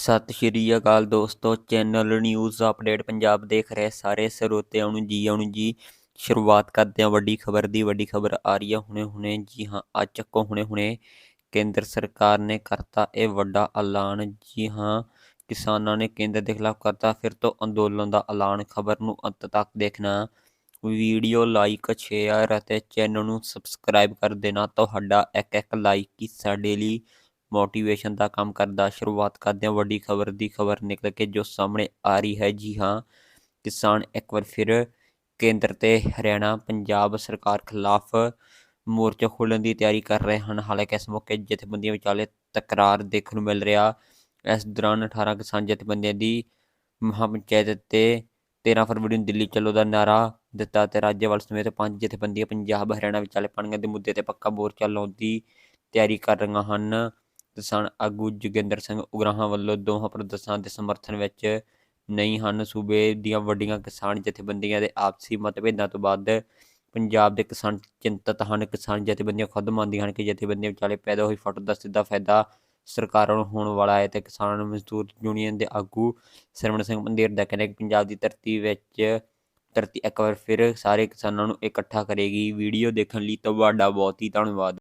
ਸਤਿ ਸ਼੍ਰੀ ਅਕਾਲ ਦੋਸਤੋ, channel news update Punjab ਦੇਖ ਰਹੇ ਸਾਰੇ ਸਰੋਤਿਆਂ ਨੂੰ ਜੀ, ਆਉਣ ਜੀ। ਸ਼ੁਰੂਆਤ ਕਰਦੇ ਹਾਂ ਵੱਡੀ ਖਬਰ ਦੀ, ਵੱਡੀ ਖਬਰ ਆ ਰਹੀ ਹੈ ਹੁਣੇ ਹੁਣੇ। ਜੀ ਹਾਂ ਅੱਜ ਚੱਕੋ ਹੁਣੇ ਹੁਣੇ। ਕੇਂਦਰ ਸਰਕਾਰ ਨੇ ਕਰਤਾ ਇਹ ਵੱਡਾ ਐਲਾਨ। ਜੀ ਹਾਂ, ਕਿਸਾਨਾਂ ਨੇ ਕੇਂਦਰ ਦੇ ਖਿਲਾਫ ਕਰਤਾ, ਫਿਰ ਤੋਂ ਅੰਦੋਲਨ ਦਾ ਐਲਾਨ। ਖਬਰ ਨੂੰ ਅੰਤ ਤੱਕ ਦੇਖਣਾ। ਵੀਡੀਓ ਲਾਈਕ, ਸ਼ੇਅਰ ਅਤੇ ਚੈਨਲ ਨੂੰ ਸਬਸਕ੍ਰਾਈਬ ਕਰ ਦੇਣਾ। ਤੁਹਾਡਾ ਇੱਕ ਇੱਕ ਲਾਈਕ ਹੀ ਸਾਡੇ ਲਈ ਮੋਟੀਵੇਸ਼ਨ ਦਾ ਕੰਮ ਕਰਦਾ, ਸ਼ੁਰੂਆਤ ਕਰਦੇ ਹਾਂ ਵੱਡੀ ਖਬਰ ਦੀ ਖਬਰ ਨਿਕਲ ਕੇ ਜੋ ਸਾਹਮਣੇ ਆ ਰਹੀ ਹੈ। ਜੀ ਹਾਂ, ਕਿਸਾਨ ਇੱਕ ਵਾਰ ਫਿਰ ਕੇਂਦਰ ਤੇ ਹਰਿਆਣਾ, ਪੰਜਾਬ ਸਰਕਾਰ ਖਿਲਾਫ ਮੋਰਚਾ ਖੋਲ੍ਹਣ ਦੀ ਤਿਆਰੀ ਕਰ ਰਹੇ ਹਨ। ਹਾਲਾਂਕਿ ਇਸ ਮੌਕੇ ਜਥੇਬੰਦੀਆਂ ਵਿਚਾਲੇ ਤਕਰਾਰ ਦੇਖਣ ਨੂੰ ਮਿਲ ਰਿਹਾ। ਇਸ ਦੌਰਾਨ 18 ਕਿਸਾਨ ਜਥੇਬੰਦੀਆਂ ਦੀ ਮਹਾਪੰਚਾਇਤ ਤੇ 13 ਫਰਵਰੀ ਨੂੰ ਦਿੱਲੀ ਚਲੋ ਦਾ ਨਾਰਾ ਦਿੱਤਾ ਤੇ ਰਾਜੇਵਾਲ ਸਮੇਤ ਪੰਜ ਜਥੇਬੰਦੀਆਂ ਪੰਜਾਬ, ਹਰਿਆਣਾ ਵਿਚਾਲੇ ਪਾਣੀਆਂ ਦੇ ਮੁੱਦੇ ਤੇ ਪੱਕਾ ਮੋਰਚਾ ਲਾਉਣ ਦੀ ਤਿਆਰੀ ਕਰ ਰਹੀਆਂ ਹਨ। ਕਿਸਾਨ ਆਗੂ ਜੋਗਿੰਦਰ ਸਿੰਘ ਉਗਰਾਹਾਂ ਵੱਲੋਂ ਦੋਹਾਂ ਪ੍ਰਦਰਸ਼ਨਾਂ ਦੇ ਸਮਰਥਨ ਵਿੱਚ ਨਹੀਂ ਹਨ। ਸੂਬੇ ਦੀਆਂ ਵੱਡੀਆਂ ਕਿਸਾਨ ਜਥੇਬੰਦੀਆਂ ਦੇ ਆਪਸੀ ਮਤਭੇਦਾਂ ਤੋਂ ਬਾਅਦ ਪੰਜਾਬ ਦੇ ਕਿਸਾਨ ਚਿੰਤਤ ਹਨ। ਕਿਸਾਨ ਜਥੇਬੰਦੀਆਂ ਖੁਦ ਮੰਨਦੀਆਂ ਹਨ ਕਿ ਜਥੇਬੰਦੀਆਂ ਵਿਚਾਲੇ ਪੈਦਾ ਹੋਈ ਫਟ ਦਾ ਸਿੱਧਾ ਫਾਇਦਾ ਸਰਕਾਰਾਂ ਨੂੰ ਹੋਣ ਵਾਲਾ ਹੈ ਤੇ ਕਿਸਾਨ ਮਜ਼ਦੂਰ ਯੂਨੀਅਨ ਦੇ ਆਗੂ ਸਰਵਣ ਸਿੰਘ ਪੰਦੇਰ ਦਾ ਕਹਿਣਾ ਕਿ ਪੰਜਾਬ ਦੀ ਧਰਤੀ ਵਿੱਚ ਧਰਤੀ ਇੱਕ ਵਾਰ ਫਿਰ ਸਾਰੇ ਕਿਸਾਨਾਂ ਨੂੰ ਇਕੱਠਾ ਕਰੇਗੀ। ਵੀਡੀਓ ਦੇਖਣ ਲਈ ਤੁਹਾਡਾ ਬਹੁਤ ਹੀ ਧੰਨਵਾਦ।